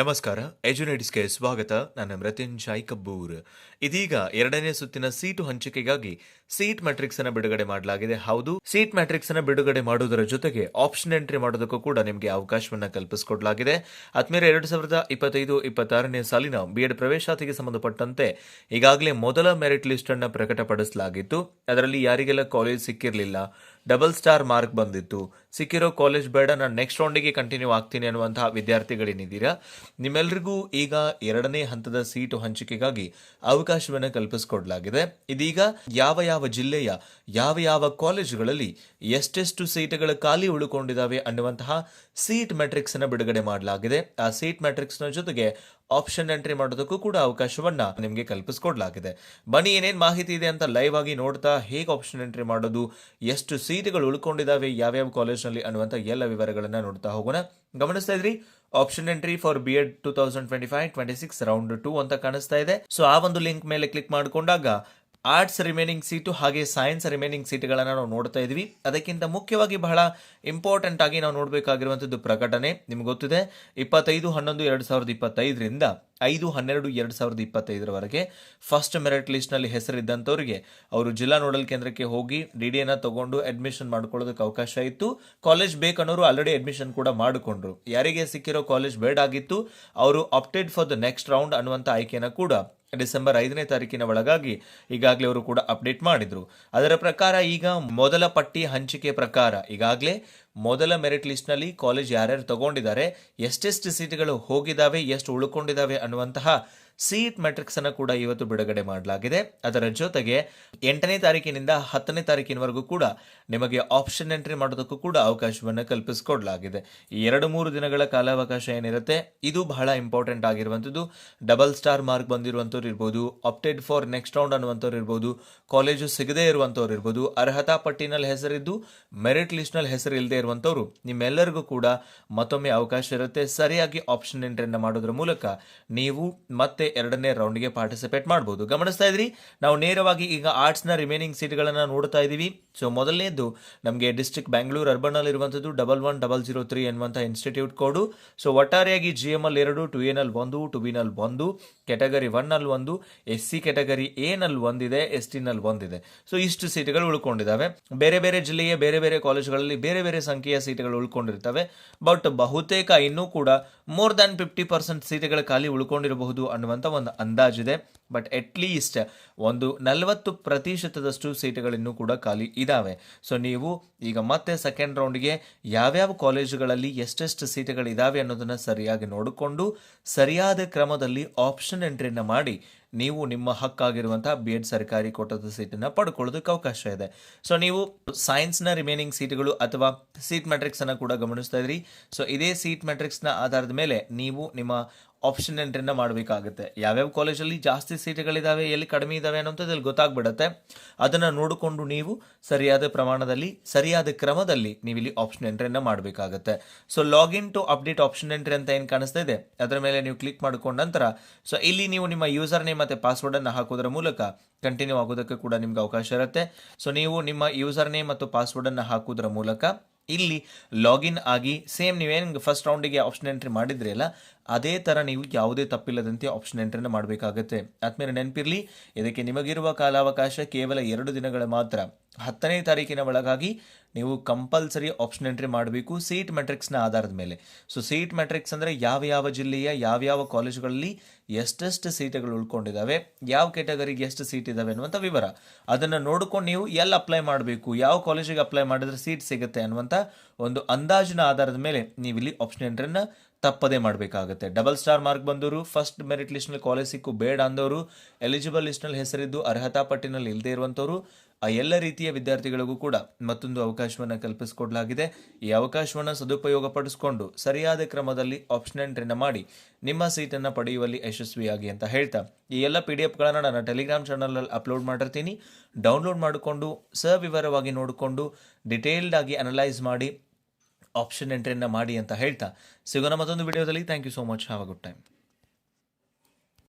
ನಮಸ್ಕಾರ ಎಜುನೇಟಿಸ್ಗೆ ಸ್ವಾಗತ. ನಾನು ಮೃತ್ಯುಂಜಯ್ ಕಬ್ಬೂರ್ ಇದೀಗ ಎರಡನೇ ಸುತ್ತಿನ ಸೀಟು ಹಂಚಿಕೆಗಾಗಿ ಸೀಟ್ ಮ್ಯಾಟ್ರಿಕ್ಸ್ ಅನ್ನ ಬಿಡುಗಡೆ ಮಾಡಲಾಗಿದೆ. ಹೌದು, ಸೀಟ್ ಮ್ಯಾಟ್ರಿಕ್ಸ್ ಅನ್ನ ಬಿಡುಗಡೆ ಮಾಡುವುದರ ಜೊತೆಗೆ ಆಪ್ಷನ್ ಎಂಟ್ರಿ ಮಾಡೋದಕ್ಕೂ ಕೂಡ ನಿಮಗೆ ಅವಕಾಶವನ್ನ ಕಲ್ಪಿಸಿಕೊಡಲಾಗಿದೆ. ಆದ್ಮೇಲೆ ಎರಡು ಸಾವಿರದ ಇಪ್ಪತ್ತೈದು, ಇಪ್ಪತ್ತಾರನೇ ಸಾಲಿನ ಬಿಎಡ್ ಪ್ರವೇಶಾತಿಗೆ ಸಂಬಂಧಪಟ್ಟಂತೆ ಈಗಾಗಲೇ ಮೊದಲ ಮೆರಿಟ್ ಲಿಸ್ಟ್ ಅನ್ನ ಪ್ರಕಟಪಡಿಸಲಾಗಿತ್ತು. ಅದರಲ್ಲಿ ಯಾರಿಗೆಲ್ಲ ಕಾಲೇಜ್ ಸಿಕ್ಕಿರಲಿಲ್ಲ ಡಬಲ್ ಸ್ಟಾರ್ ಮಾರ್ಕ್ ಬಂದಿತ್ತು. ಸಿಕ್ಕಿರೋ ಕಾಲೇಜ್ ಬೇಡ, ನಾನು ನೆಕ್ಸ್ಟ್ ರೌಂಡಿಗೆ ಕಂಟಿನ್ಯೂ ಆಗ್ತೀನಿ ಅನ್ನುವಂತಹ ವಿದ್ಯಾರ್ಥಿಗಳೇನಿದ್ದೀರಾ ನಿಮ್ಮೆಲ್ಲರಿಗೂ ಈಗ ಎರಡನೇ ಹಂತದ ಸೀಟು ಹಂಚಿಕೆಗಾಗಿ ಅವಕಾಶವನ್ನು ಕಲ್ಪಿಸಿಕೊಡಲಾಗಿದೆ. ಇದೀಗ ಯಾವ ಯಾವ ಜಿಲ್ಲೆಯ, ಯಾವ ಯಾವ ಕಾಲೇಜುಗಳಲ್ಲಿ ಎಷ್ಟೆಷ್ಟು ಸೀಟುಗಳು ಖಾಲಿ ಉಳ್ಕೊಂಡಿದ್ದಾವೆ ಅನ್ನುವಂತಹ ಸೀಟ್ ಮ್ಯಾಟ್ರಿಕ್ಸ್ ಅನ್ನು ಬಿಡುಗಡೆ ಮಾಡಲಾಗಿದೆ. ಆ ಸೀಟ್ ಮ್ಯಾಟ್ರಿಕ್ಸ್ನ ಜೊತೆಗೆ ಆಪ್ಷನ್ ಎಂಟ್ರಿ ಮಾಡೋದಕ್ಕೂ ಕೂಡ ಅವಕಾಶವನ್ನ ನಿಮಗೆ ಕಲ್ಪಿಸಿಕೊಡ್ಲಾಗಿದೆ. ಬನ್ನಿ, ಏನೇನ್ ಮಾಹಿತಿ ಇದೆ ಅಂತ ಲೈವ್ ಆಗಿ ನೋಡ್ತಾ ಹೇಗೆ ಆಪ್ಷನ್ ಎಂಟ್ರಿ ಮಾಡೋದು, ಎಷ್ಟು ಸೀಟ್ಗಳು ಉಳ್ಕೊಂಡಿದ್ದಾವೆ ಯಾವ್ಯಾವ ಕಾಲೇಜ್ನಲ್ಲಿ ಅನ್ನುವಂಥ ಎಲ್ಲ ವಿವರಗಳನ್ನ ನೋಡ್ತಾ ಹೋಗೋಣ. ಗಮನಿಸ್ತಾ ಇದ್ರಿ option entry for B Ed two thousand twenty five twenty six round two ಅಂತ ಕಾಣಿಸ್ತಾ ಇದೆ. ಸೊ ಆ ಒಂದು ಲಿಂಕ್ ಮೇಲೆ ಕ್ಲಿಕ್ ಮಾಡಿಕೊಂಡಾಗ ಆರ್ಟ್ಸ್ ರಿಮೈನಿಂಗ್ ಸೀಟು ಹಾಗೆ ಸೈನ್ಸ್ ರಿಮೈನಿಂಗ್ ಸೀಟ್ಗಳನ್ನು ನಾವು ನೋಡ್ತಾ ಇದ್ವಿ. ಅದಕ್ಕಿಂತ ಮುಖ್ಯವಾಗಿ ಬಹಳ ಇಂಪಾರ್ಟೆಂಟ್ ಆಗಿ ನಾವು ನೋಡಬೇಕಾಗಿರುವಂಥದ್ದು ಪ್ರಕಟಣೆ ನಿಮ್ಗೆ ಗೊತ್ತಿದೆ. ಇಪ್ಪತ್ತೈದು, ಹನ್ನೊಂದು, ಎರಡು ಸಾವಿರದ ಇಪ್ಪತ್ತೈದರಿಂದ ಐದು, ಹನ್ನೆರಡು, ಎರಡು ಸಾವಿರದ ಇಪ್ಪತ್ತೈದರವರೆಗೆ ಫಸ್ಟ್ ಮೆರಿಟ್ ಲಿಸ್ಟ್ನಲ್ಲಿ ಹೆಸರಿದ್ದಂಥವ್ರಿಗೆ ಅವರು ಜಿಲ್ಲಾ ನೋಡಲ್ ಕೇಂದ್ರಕ್ಕೆ ಹೋಗಿ ಡಿ ಡಿಯನ್ನು ತಗೊಂಡು ಅಡ್ಮಿಷನ್ ಮಾಡ್ಕೊಳ್ಳೋದಕ್ಕೆ ಅವಕಾಶ ಇತ್ತು. ಕಾಲೇಜ್ ಬೇಕನ್ನೋರು ಆಲ್ರೆಡಿ ಅಡ್ಮಿಷನ್ ಕೂಡ ಮಾಡಿಕೊಂಡ್ರು. ಯಾರಿಗೆ ಸಿಕ್ಕಿರೋ ಕಾಲೇಜ್ ಬೇಡ ಆಗಿತ್ತು. ಅವರು update for the next round ಅನ್ನುವಂಥ ಆಯ್ಕೆಯನ್ನು ಕೂಡ ಡಿಸೆಂಬರ್ ಐದನೇ ತಾರೀಕಿನ ಒಳಗಾಗಿ ಈಗಾಗಲೇ ಅವರು ಕೂಡ ಅಪ್ಡೇಟ್ ಮಾಡಿದ್ರು. ಅದರ ಪ್ರಕಾರ ಈಗ ಮೊದಲ ಪಟ್ಟಿ ಹಂಚಿಕೆ ಪ್ರಕಾರ ಈಗಾಗಲೇ ಮೊದಲ ಮೆರಿಟ್ ಲಿಸ್ಟ್ನಲ್ಲಿ ಕಾಲೇಜ್ ಯಾರ್ಯಾರು ತಗೊಂಡಿದ್ದಾರೆ, ಎಷ್ಟೆಷ್ಟು ಸೀಟ್ಗಳು ಹೋಗಿದ್ದಾವೆ ಎಷ್ಟು ಉಳ್ಕೊಂಡಿದ್ದಾವೆ ಅನ್ನುವಂತಹ ಸೀಟ್ ಮೆಟ್ರಿಕ್ಸ್ ಅನ್ನು ಕೂಡ ಇವತ್ತು ಬಿಡುಗಡೆ ಮಾಡಲಾಗಿದೆ. ಅದರ ಜೊತೆಗೆ ಎಂಟನೇ ತಾರೀಕಿನಿಂದ ಹತ್ತನೇ ತಾರೀಕಿನವರೆಗೂ ಕೂಡ ನಿಮಗೆ ಆಪ್ಷನ್ ಎಂಟ್ರಿ ಮಾಡೋದಕ್ಕೂ ಕೂಡ ಅವಕಾಶವನ್ನು ಕಲ್ಪಿಸಿಕೊಡಲಾಗಿದೆ. ಎರಡು ಮೂರು ದಿನಗಳ ಕಾಲಾವಕಾಶ ಏನಿರುತ್ತೆ? ಇದು ಬಹಳ ಇಂಪಾರ್ಟೆಂಟ್ ಆಗಿರುವಂಥದ್ದು. ಡಬಲ್ ಸ್ಟಾರ್ ಮಾರ್ಕ್ ಬಂದಿರುವಂಥವ್ರು ಇರ್ಬೋದು ಆಪ್ಟೆಡ್ ಫಾರ್ ನೆಕ್ಸ್ಟ್ ರೌಂಡ್ ಅನ್ನುವಂಥವ್ರು ಇರ್ಬೋದು ಕಾಲೇಜು ಸಿಗದೇ ಇರುವಂಥವ್ರು ಇರ್ಬೋದು, ಅರ್ಹತಾ ಪಟ್ಟಿನಲ್ಲಿ ಹೆಸರಿದ್ದು ಮೆರಿಟ್ ಲಿಸ್ಟ್ನಲ್ಲಿ ಹೆಸರು ಇಲ್ಲದೆ ಇರುವಂಥವ್ರು, ನಿಮ್ಮೆಲ್ಲರಿಗೂ ಕೂಡ ಮತ್ತೊಮ್ಮೆ ಅವಕಾಶ ಇರುತ್ತೆ. ಸರಿಯಾಗಿ ಆಪ್ಷನ್ ಎಂಟ್ರಿಯನ್ನು ಮಾಡೋದ್ರ ಮೂಲಕ ನೀವು ಮತ್ತೆ ಎರಡನೇ ರೌಂಡ್ಗೆ ಪಾರ್ಟಿಸಿಪೇಟ್ ಮಾಡ್ಬೋದು. ಗಮನಿಸ್ತಾ ಇದ್ರಿ, ನಾವು ನೇರವಾಗಿ ಈಗ ಆರ್ಟ್ಸ್ನ ರಿಮೈನಿಂಗ್ ಸೀಟ್ಗಳನ್ನು ನೋಡ್ತಾ ಇದ್ದೀವಿ. ಸೊ ಮೊದಲನೇದು ನಮಗೆ ಡಿಸ್ಟ್ರಿಕ್ಟ್ ಬ್ಯಾಂಗ್ಳೂರ್ ಅರ್ಬನಲ್ಲಿ ಇರುವಂಥದ್ದು double one double zero three ಎನ್ನುವಂಥ ಇನ್ಸ್ಟಿಟ್ಯೂಟ್ ಕೋಡು ಸೊ ಒಟ್ಟಾರೆಯಾಗಿ ಜಿ ಎಂ ಎಲ್ ಎರಡು ಟು ಎನಲ್ಲಿ ಒಂದು ಟು ಬಿನಲ್ಲಿ ಒಂದು ಕೆಟಗರಿ ಒನ್ ಅಲ್ಲಿ ಒಂದು ಎಸ್ ಸಿ ಕೆಟಗರಿ ಎ ನಲ್ಲಿ ಒಂದಿದೆ ಎಸ್ ಟಿ ನಲ್ಲಿ ಒಂದಿದೆ. ಸೊ ಇಷ್ಟು ಸೀಟ್ಗಳು ಉಳ್ಕೊಂಡಿದ್ದಾವೆ. ಬೇರೆ ಬೇರೆ ಜಿಲ್ಲೆಯ ಬೇರೆ ಬೇರೆ ಕಾಲೇಜುಗಳಲ್ಲಿ ಬೇರೆ ಬೇರೆ ಸಂಖ್ಯೆಯ ಸೀಟ್ಗಳು ಉಳ್ಕೊಂಡಿರ್ತವೆ. ಬಟ್ ಬಹುತೇಕ ಇನ್ನೂ ಕೂಡ ಮೋರ್ ದ್ಯಾನ್ ಫಿಫ್ಟಿ ಪರ್ಸೆಂಟ್ ಸೀಟ್ಗಳ ಖಾಲಿ ಉಳ್ಕೊಂಡಿರಬಹುದು ಅನ್ನುವಂಥ ಒಂದು ಅಂದಾಜಿದೆ. ಬಟ್ ಅಟ್ ಲೀಸ್ಟ್ ಒಂದು ನಲವತ್ತು ಪ್ರತಿಶತದಷ್ಟು ಸೀಟುಗಳಿನ್ನೂ ಕೂಡ ಖಾಲಿ ಇದ್ದಾವೆ ಸೊ ನೀವು ಈಗ ಮತ್ತೆ ಸೆಕೆಂಡ್ ರೌಂಡ್ಗೆ ಯಾವ್ಯಾವ ಕಾಲೇಜುಗಳಲ್ಲಿ ಎಷ್ಟೆಷ್ಟು ಸೀಟುಗಳಿದ್ದಾವೆ ಅನ್ನೋದನ್ನು ಸರಿಯಾಗಿ ನೋಡಿಕೊಂಡು, ಸರಿಯಾದ ಕ್ರಮದಲ್ಲಿ ಆಪ್ಷನ್ ಎಂಟ್ರಿನ ಮಾಡಿ ನೀವು ನಿಮ್ಮ ಹಕ್ಕಾಗಿರುವಂತಹ ಬಿ ಎಡ್ ಸರ್ಕಾರಿ ಕೋಟದ ಸೀಟನ್ನು ಪಡ್ಕೊಳ್ಳೋದಕ್ಕೆ ಅವಕಾಶ ಇದೆ. ಸೊ ನೀವು ಸೈನ್ಸ್ನ ರಿಮೈನಿಂಗ್ ಸೀಟ್ಗಳು ಅಥವಾ ಸೀಟ್ ಮ್ಯಾಟ್ರಿಕ್ಸ್ ಅನ್ನು ಕೂಡ ಗಮನಿಸ್ತಾ ಇದ್ರಿ. ಸೊ ಇದೇ ಸೀಟ್ ಮ್ಯಾಟ್ರಿಕ್ಸ್ನ ಆಧಾರದ ಮೇಲೆ ನೀವು ನಿಮ್ಮ ಆಪ್ಷನ್ ಎಂಟ್ರಿನ ಮಾಡಬೇಕಾಗುತ್ತೆ. ಯಾವ್ಯಾವ ಕಾಲೇಜಲ್ಲಿ ಜಾಸ್ತಿ ಸೀಟ್ಗಳಿದ್ದಾವೆ ಎಲ್ಲಿ ಕಡಿಮೆ ಇದ್ದಾವೆ ಅನ್ನೋಂಥದ್ದಲ್ಲಿ ಗೊತ್ತಾಗ್ಬಿಡುತ್ತೆ. ಅದನ್ನು ನೋಡಿಕೊಂಡು ನೀವು ಸರಿಯಾದ ಪ್ರಮಾಣದಲ್ಲಿ, ಸರಿಯಾದ ಕ್ರಮದಲ್ಲಿ ನೀವು ಇಲ್ಲಿ ಆಪ್ಷನ್ ಎಂಟ್ರಿನ ಮಾಡಬೇಕಾಗುತ್ತೆ. So login to update option entry ಅಂತ ಏನು ಕಾಣಿಸ್ತಾ ಇದೆ? ಅದರ ಮೇಲೆ ನೀವು ಕ್ಲಿಕ್ ಮಾಡ್ಕೊಂಡ ನಂತರ ಸೊ ಇಲ್ಲಿ ನೀವು ನಿಮ್ಮ ಯೂಸರ್ ನೇಮ್ ಮತ್ತು ಪಾಸ್ವರ್ಡನ್ನು ಹಾಕೋದ್ರ ಮೂಲಕ ಕಂಟಿನ್ಯೂ ಆಗೋದಕ್ಕೆ ಕೂಡ ನಿಮ್ಗೆ ಅವಕಾಶ ಇರುತ್ತೆ. ಸೊ ನೀವು ನಿಮ್ಮ ಯೂಸರ್ ನೇಮ್ ಮತ್ತು ಪಾಸ್ವರ್ಡನ್ನು ಹಾಕೋದ್ರ ಮೂಲಕ ಇಲ್ಲಿ ಲಾಗಿನ್ ಆಗಿ ಸೇಮ್ ನೀವೇನು ಫಸ್ಟ್ ರೌಂಡಿಗೆ ಆಪ್ಷನ್ ಎಂಟ್ರಿ ಮಾಡಿದ್ರಿ ಅಲ್ಲ, ಅದೇ ಥರ ನೀವು ಯಾವುದೇ ತಪ್ಪಿಲ್ಲದಂತೆ ಆಪ್ಷನ್ ಎಂಟ್ರಿನ ಮಾಡಬೇಕಾಗುತ್ತೆ. ಆದ್ಮೇಲೆ ನೆನಪಿರಲಿ, ಇದಕ್ಕೆ ನಿಮಗಿರುವ ಕಾಲಾವಕಾಶ ಕೇವಲ ಎರಡು ದಿನಗಳ ಮಾತ್ರ. ಹತ್ತನೇ ತಾರೀಕಿನ ಒಳಗಾಗಿ ನೀವು ಕಂಪಲ್ಸರಿ ಆಪ್ಷನ್ ಎಂಟ್ರಿ ಮಾಡಬೇಕು ಸೀಟ್ ಮೆಟ್ರಿಕ್ಸ್ನ ಆಧಾರದ ಮೇಲೆ. ಸೊ ಸೀಟ್ ಮೆಟ್ರಿಕ್ಸ್ ಅಂದರೆ ಯಾವ ಯಾವ ಜಿಲ್ಲೆಯ ಯಾವ್ಯಾವ ಕಾಲೇಜುಗಳಲ್ಲಿ ಎಷ್ಟೆಷ್ಟು ಸೀಟುಗಳು ಉಳ್ಕೊಂಡಿದ್ದಾವೆ ಯಾವ ಕೆಟಗರಿಗೆ ಎಷ್ಟು ಸೀಟ್ ಇದ್ದಾವೆ ಅನ್ನುವಂಥ ವಿವರ. ಅದನ್ನು ನೋಡ್ಕೊಂಡು ನೀವು ಎಲ್ಲಿ ಅಪ್ಲೈ ಮಾಡಬೇಕು, ಯಾವ ಕಾಲೇಜಿಗೆ ಅಪ್ಲೈ ಮಾಡಿದ್ರೆ ಸೀಟ್ ಸಿಗುತ್ತೆ ಅನ್ನುವಂಥ ಒಂದು ಅಂದಾಜಿನ ಆಧಾರದ ಮೇಲೆ ನೀವು ಇಲ್ಲಿ ಆಪ್ಷನ್ ಎಂಟ್ರಿನ ತಪ್ಪದೇ ಮಾಡಬೇಕಾಗುತ್ತೆ. ಡಬಲ್ ಸ್ಟಾರ್ ಮಾರ್ಕ್ ಬಂದವರು ಫಸ್ಟ್ ಮೆರಿಟ್ ಲಿಸ್ಟ್ನಲ್ಲಿ ಕಾಲೇಜ್ ಸಿಕ್ಕು ಬೇಡ ಅಂದವರು ಎಲಿಜಿಬಲ್ ಲಿಸ್ಟ್ನಲ್ಲಿ ಹೆಸರಿದ್ದು ಅರ್ಹತಾ ಪಟ್ಟಿನಲ್ಲಿ ಇಲ್ಲದೇ ಇರುವಂಥವರು ಆ ಎಲ್ಲ ರೀತಿಯ ವಿದ್ಯಾರ್ಥಿಗಳಿಗೂ ಕೂಡ ಮತ್ತೊಂದು ಅವಕಾಶವನ್ನು ಕಲ್ಪಿಸಿಕೊಡಲಾಗಿದೆ. ಈ ಅವಕಾಶವನ್ನು ಸದುಪಯೋಗ ಪಡಿಸಿಕೊಂಡು ಸರಿಯಾದ ಕ್ರಮದಲ್ಲಿ ಆಪ್ಷನ್ ಎಂಟ್ರಿನ ಮಾಡಿ ನಿಮ್ಮ ಸೀಟನ್ನು ಪಡೆಯುವಲ್ಲಿ ಯಶಸ್ವಿಯಾಗಿ ಅಂತ ಹೇಳ್ತಾ. ಈ ಎಲ್ಲ ಪಿ ಡಿ ಎಫ್ಗಳನ್ನು ನಾನು ಟೆಲಿಗ್ರಾಮ್ ಚಾನಲಲ್ಲಿ ಅಪ್ಲೋಡ್ ಮಾಡಿರ್ತೀನಿ. ಡೌನ್ಲೋಡ್ ಮಾಡಿಕೊಂಡು, ಸವಿವರವಾಗಿ ನೋಡಿಕೊಂಡು ಡಿಟೇಲ್ಡ್ ಆಗಿ ಅನಲೈಸ್ ಮಾಡಿ ಆಪ್ಷನ್ ಎಂಟ್ರಿಯನ್ನು ಮಾಡಿ ಅಂತ ಹೇಳ್ತಾ ಸಿಗೋಣ ಮತ್ತೊಂದು ವಿಡಿಯೋದಲ್ಲಿ thank you so much have a good time